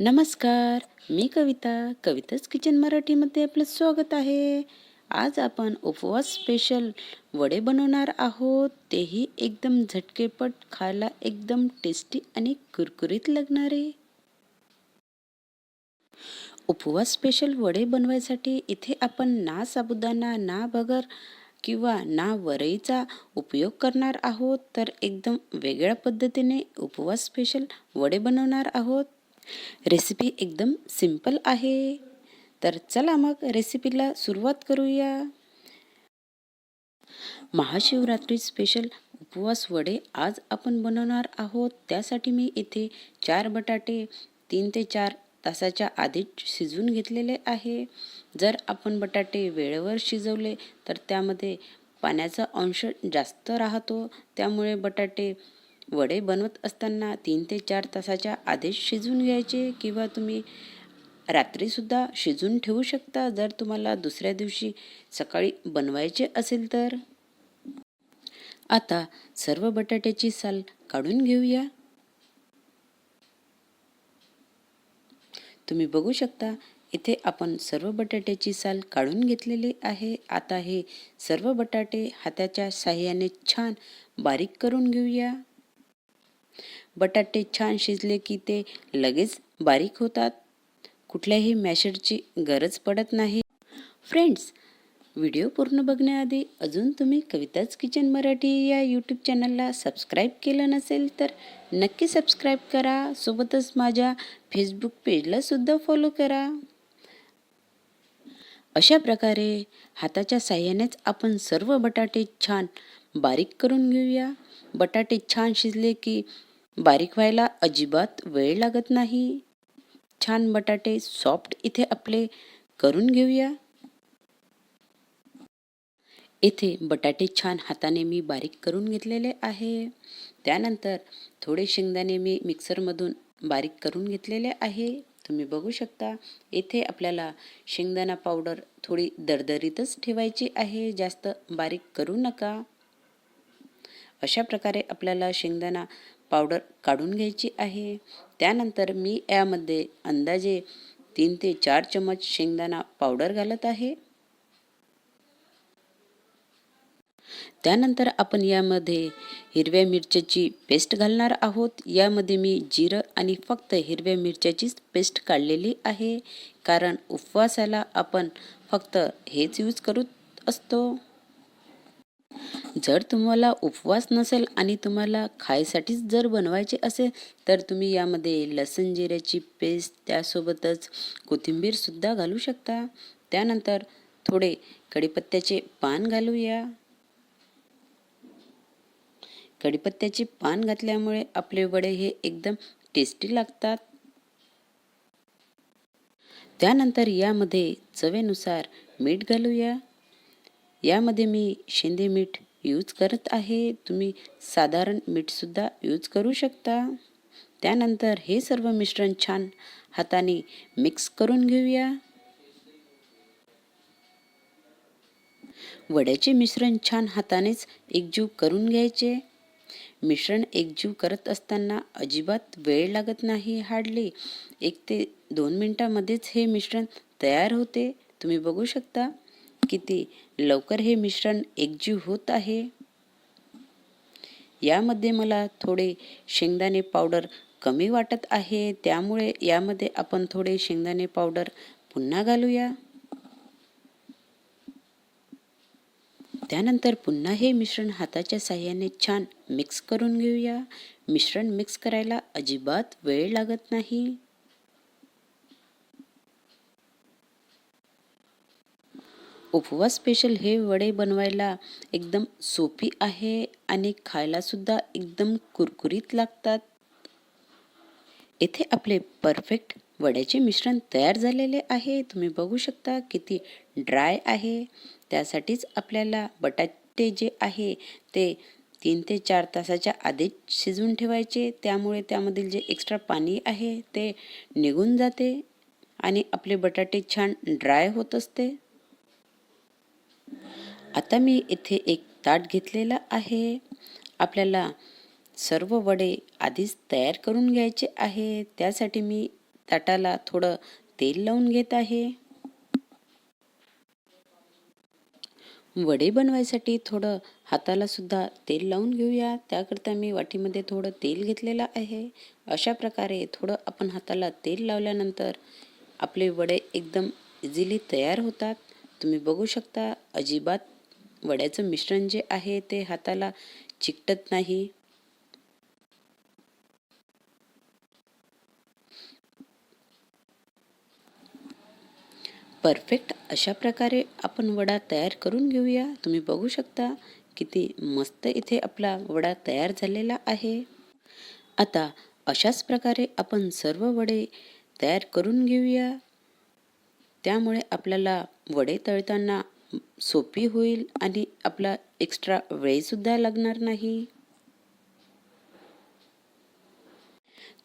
नमस्कार मी कविता कविताच किचन मराठीमध्ये आपलं स्वागत आहे. आज आपण उपवास स्पेशल वडे बनवणार आहोत. तेही एकदम झटकेपट खायला एकदम टेस्टी आणि कुरकुरीत लागणारे. उपवास स्पेशल वडे बनवायसाठी इथे आपण ना साबुदाणा ना भगर किंवा ना वरईचा उपयोग करणार आहोत. तर एकदम वेगळ्या पद्धतीने उपवास स्पेशल वडे बनवणार आहोत. रेसिपी एकदम सिंपल आहे. तर चला मग रेसिपीला सुरुवात करूया. महाशिवरात्री स्पेशल उपवास वडे आज आपण बनवणार आहोत. त्यासाठी मी इथे चार बटाटे तीन ते चार तासाच्या आधीच शिजवून घेतलेले आहे. जर आपण बटाटे वेळेवर शिजवले तर त्यामध्ये पाण्याचा अंश जास्त राहतो. त्यामुळे बटाटे वडे बनवत असताना तीन ते चार तासाच्या आधीच शिजवून घ्यायचे किंवा तुम्ही रात्रीसुद्धा शिजून ठेवू शकता. जर तुम्हाला दुसऱ्या दिवशी सकाळी बनवायचे असेल तर. आता सर्व बटाट्याची साल काढून घेऊया. तुम्ही बघू शकता इथे आपण सर्व बटाट्याची साल काढून घेतलेली आहे. आता हे सर्व बटाटे हाताच्या साह्याने छान बारीक करून घेऊया. बटाटे छान शिजले की ते लगेच बारीक होतात. कुठल्याही मॅशरची गरज पडत नाही. फ्रेंड्स व्हिडिओ पूर्ण बघण्याआधी अजून तुम्ही कविताच किचन मराठी या यूट्यूब चॅनलला सबस्क्राईब केलं नसेल तर नक्की सबस्क्राईब करा. सोबतच माझ्या फेसबुक पेजलासुद्धा फॉलो करा. अशा प्रकारे हाताच्या साह्यानेच आपण सर्व बटाटे छान बारीक करून घेऊया. बटाटे छान शिजले की बारीक व्हायला अजिबात वेळ लागत नाही. छान बटाटे सॉफ्ट इथे आपले करून घेऊया. इथे बटाटे छान हाताने मी बारीक करून घेतलेले आहे. त्यानंतर थोडे शेंगदाणे मी मिक्सरमधून बारीक करून घेतलेले आहे. तुम्ही बघू शकता इथे आपल्याला शेंगदाणा पावडर थोडी दरदरीतच ठेवायची आहे. जास्त बारीक करू नका. अशा प्रकारे आपल्याला शेंगदाणा पावडर काढून घ्यायची आहे. त्यानंतर मी यामध्ये अंदाजे तीन ते चार चमच शेंगदाणा पावडर घालत आहे. त्यानंतर आपण यामध्ये हिरव्या मिरच्याची पेस्ट घालणार आहोत. यामध्ये मी जिरं आणि फक्त हिरव्या मिरच्याचीच पेस्ट काढलेली आहे. कारण उपवासाला आपण फक्त हेच यूज करत असतो. जर तुम्हाला उपवास नसेल आणि तुम्हाला खायसाठीच जर बनवायचे असेल तर तुम्ही यामध्ये लसण जिऱ्याची पेस्ट त्यासोबतच कोथिंबीरसुद्धा घालू शकता. त्यानंतर थोडे कढीपत्त्याचे पान घालूया. कढीपत्त्याचे पान घातल्यामुळे आपले वडे हे एकदम टेस्टी लागतात. त्यानंतर यामध्ये चवेनुसार मीठ घालूया. यामध्ये मी शेंदे मीठ यूज करत आहे. तुम्ही साधारण मीठसुद्धा यूज करू शकता. त्यानंतर हे सर्व मिश्रण छान हाताने मिक्स करून घेऊया. वड्याचे मिश्रण छान हातानेच एकजीव करून घ्यायचे. मिश्रण एकजीव करत असताना अजिबात वेळ लागत नाही हार्डली. एक ते दोन मिनटामध्येच हे मिश्रण तयार होते. तुम्ही बघू शकता किती लवकर हे मिश्रण एकजीव होत आहे. यामध्ये मला थोडे शेंगदाणे पावडर कमी वाटत आहे. त्यामुळे यामध्ये आपण थोडे शेंगदाणे पावडर पुन्हा घालूया. त्यानंतर पुन्हा हे मिश्रण हाताच्या साह्याने छान मिक्स करून घेऊया. मिश्रण मिक्स करायला अजिबात वेळ लागत नाही. उपवास स्पेशल हे वडे बनवायला एकदम सोपी आहे आणि खायलासुद्धा एकदम कुरकुरीत लागतात. येथे आपले परफेक्ट वड्याचे मिश्रण तयार झालेले आहे. तुम्ही बघू शकता किती ड्राय आहे. त्यासाठीच आपल्याला बटाटे जे आहे ते तीन ते चार तासाच्या आधीच शिजवून ठेवायचे. त्यामुळे त्यामधील जे एक्स्ट्रा पाणी आहे ते निघून जाते आणि आपले बटाटे छान ड्राय होत असते. आता मी इथे एक ताट घेतलेला आहे. आपल्याला सर्व वडे आधीच तयार करून घ्यायचे आहे त्यासाठी मी ताटाला थोडं तेल लावून घेत आहे. वडे बनवायसाठी थोडं हाताला सुद्धा तेल लावून घेऊया. त्याकरता मी वाटीमध्ये थोडं तेल घेतलेलं आहे. अशा प्रकारे थोडं आपण हाताला तेल लावल्यानंतर आपले वडे एकदम इझिली तयार होतात. तुम्ही बघू शकता अजिबात वड्याचं मिश्रण जे आहे ते हाताला चिकटत नाही. परफेक्ट अशा प्रकारे आपण वडा तयार करून घेऊया. तुम्ही बघू शकता किती मस्त इथे आपला वडा तयार झालेला आहे. आता अशाच प्रकारे आपण सर्व वडे तयार करून घेऊया. त्यामुळे आपल्याला वडे तळताना सोपी होईल आणि आपला एक्स्ट्रा वेळसुद्धा लागणार नाही.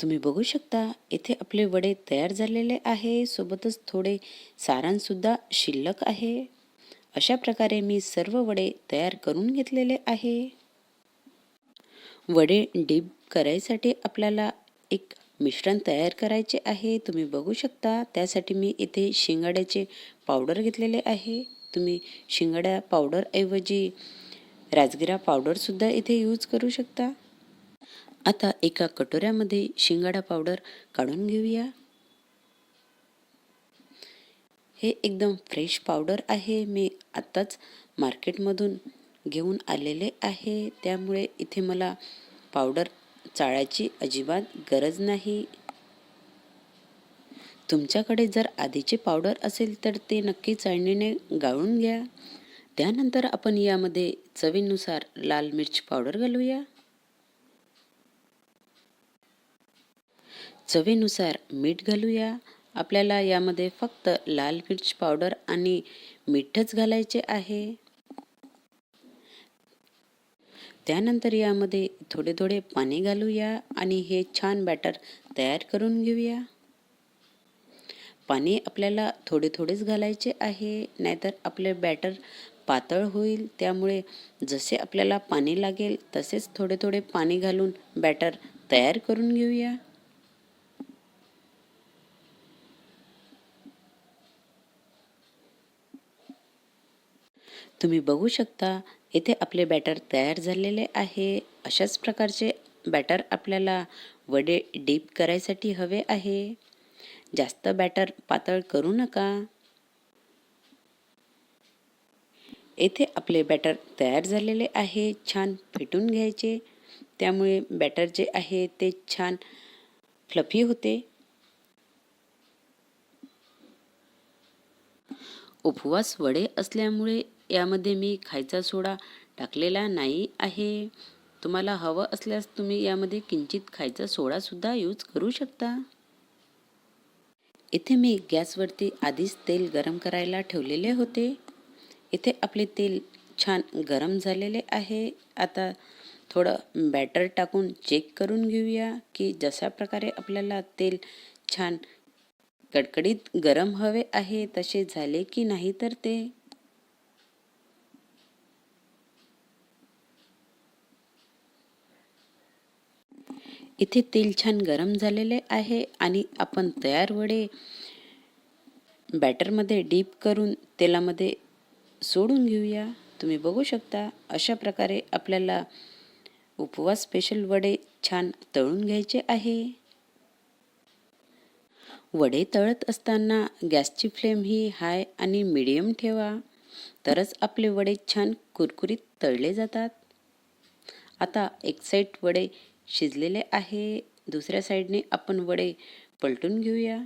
तुम्ही बघू शकता इथे आपले वडे तयार झालेले आहे. सोबतच थोडे सारणसुद्धा शिल्लक आहे. अशा प्रकारे मी सर्व वडे तयार करून घेतलेले आहे. वडे डीप करायसाठी आपल्याला एक मिश्रण तयार करायचे आहे. तुम्ही बघू शकता त्यासाठी मी इथे शिंगाड्याचे पावडर घेतलेले आहे. तुम्ही शिंगड्या पावडरऐवजी राजगिरा पावडरसुद्धा इथे यूज करू शकता. आता एका कटोऱ्यामध्ये शिंगाडा पावडर काढून घेऊया. हे एकदम फ्रेश पावडर आहे. मी आत्ताच मार्केटमधून घेऊन आलेले आहे. त्यामुळे इथे मला पावडर चाळायची अजिबात गरज नाही. तुमच्याकडे जर आधीचे पावडर असेल तर ते नक्की चाळणीने गाळून घ्या. त्यानंतर आपण यामध्ये चवीनुसार लाल मिरची पावडर घालूया. चवीनुसार मीठ घालूया. आपल्याला यामध्ये फक्त लाल मिर्च पावडर आणि मीठच घालायचे आहे. त्यानंतर यामध्ये थोडे थोडे पाणी घालूया आणि हे छान बॅटर तयार करून घेऊया. पाणी आपल्याला थोडे थोडेच घालायचे आहे नाहीतर आपले बॅटर पातळ होईल. त्यामुळे जसे आपल्याला पाणी लागेल तसेच थोडे थोडे पाणी घालून बॅटर तयार करून घेऊया. तुम्ही बघू शकता इथे आपले बॅटर तयार झालेले आहे. अशाच प्रकारचे बॅटर आपल्याला वडे डीप करायसाठी हवे आहे. जास्त बॅटर पातळ करू नका. येथे आपले बॅटर तयार झालेले आहे छान फेटून घ्यायचे. त्यामुळे बॅटर जे आहे ते छान फ्लफी होते. उपवास वडे असल्यामुळे यामध्ये मी खायचा सोडा टाकलेला नाही आहे. तुम्हाला हवं असल्यास तुम्ही यामध्ये किंचित खायचा सोडासुद्धा यूज करू शकता. इथे मी गॅसवरती आधीच तेल गरम करायला ठेवलेले होते. इथे आपले तेल छान गरम झालेले आहे. आता थोडं बॅटर टाकून चेक करून घेऊया की जशा प्रकारे आपल्याला तेल छान कडकडीत गरम हवे आहे तसे झाले की नाही तर ते. इथे तेल छान गरम झालेले आहे आणि आपण तयार वडे बॅटरमध्ये डीप करून तेलामध्ये सोडून घेऊया. तुम्ही बघू शकता अशा प्रकारे आपल्याला उपवास स्पेशल वडे छान तळून घ्यायचे आहे. वडे तळत असताना गॅसची फ्लेम ही हाय आणि मिडियम ठेवा तरच आपले वडे छान कुरकुरीत तळले जातात. आता एक साईड वडे शिजलेले आहे. दुसऱ्या साईडने आपण वडे पलटून घेऊया.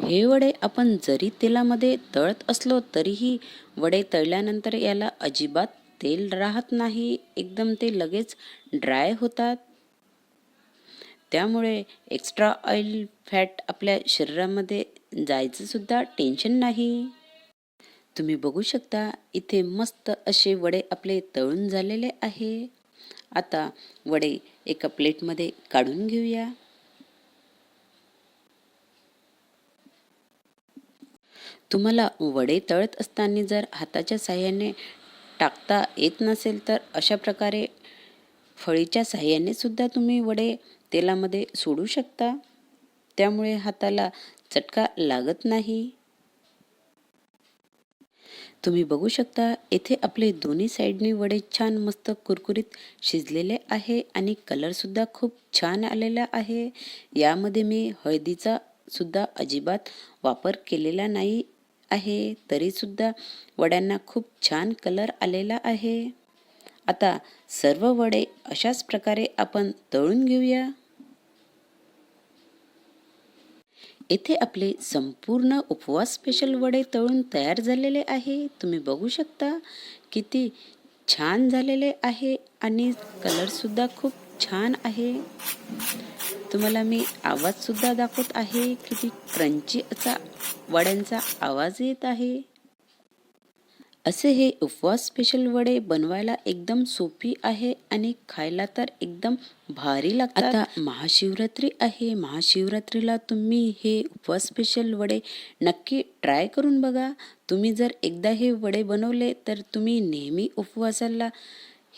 हे वडे आपण जरी तेलामध्ये तळत असलो तरीही वडे तळल्यानंतर याला अजिबात तेल राहत नाही. एकदम ते लगेच ड्राय होतात. त्यामुळे एक्स्ट्रा ऑइल फॅट आपल्या शरीरामध्ये जायचंसुद्धा टेन्शन नाही. तुम्ही बघू शकता इथे मस्त असे वडे आपले तळून झालेले आहे. आता वडे एका प्लेटमध्ये काढून घेऊया. तुम्हाला वडे तळत असताना जर हाताच्या साह्याने टाकता येत नसेल तर अशा प्रकारे फळीच्या साह्याने सुद्धा तुम्ही वडे तेलामध्ये सोडू शकता. त्यामुळे हाताला चटका लागत नाही. तुम्ही बघू शकता येथे आपले दोन्ही साईडनी वडे छान मस्त कुरकुरीत शिजलेले आहे आणि कलरसुद्धा खूप छान आलेला आहे. यामध्ये मी हळदीचा सुद्धा अजिबात वापर केलेला नाही आहे तरीसुद्धा वड्यांना खूप छान कलर आलेला आहे. आता सर्व वडे अशाच प्रकारे आपण तळून घेऊया. येथे आपले संपूर्ण उपवास स्पेशल वडे तळून तयार झालेले आहे. तुम्ही बघू शकता किती छान झालेले आहे आणि कलरसुद्धा खूप छान आहे. तुम्हाला मी आवाजसुद्धा दाखवत आहे किती क्रंची असा वड्यांचा आवाज येत आहे. असे हे उपवास स्पेशल वडे बनवायला एकदम सोपी आहे आणि खायला तर एकदम भारी लागतात. आता महाशिवरात्री आहे. महाशिवरात्रीला तुम्ही हे उपवास स्पेशल वडे नक्की ट्राय करून बघा. तुम्ही जर एकदा हे वडे बनवले तर तुम्ही नेहमी उपवासाला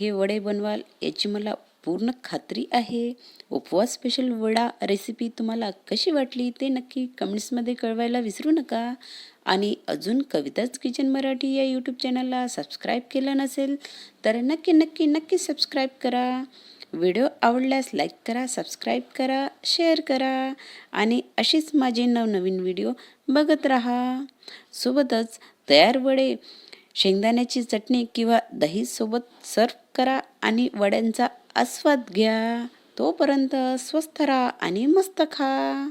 हे वडे बनवाल याची मला पूर्ण खात्री आहे. उपवास स्पेशल वडा रेसिपी तुम्हाला कशी वाटली ते नक्की कमेंट्समध्ये कळवायला विसरू नका. आणि अजून कविताच किचन मराठी या यूट्यूब चॅनलला सबस्क्राईब केलं नसेल तर नक्की नक्की नक्की सबस्क्राईब करा. व्हिडिओ आवडल्यास लाईक करा सबस्क्राईब करा शेअर करा. आणि अशीच माझे नवनवीन व्हिडिओ बघत राहा. सोबतच तयार वडे शेंगदाण्याची चटणी किंवा दहीसोबत सर्व करा आणि वड्यांचा आस्वाद घ्या. तोपर्यंत स्वस्थ राहा आणि मस्त खा.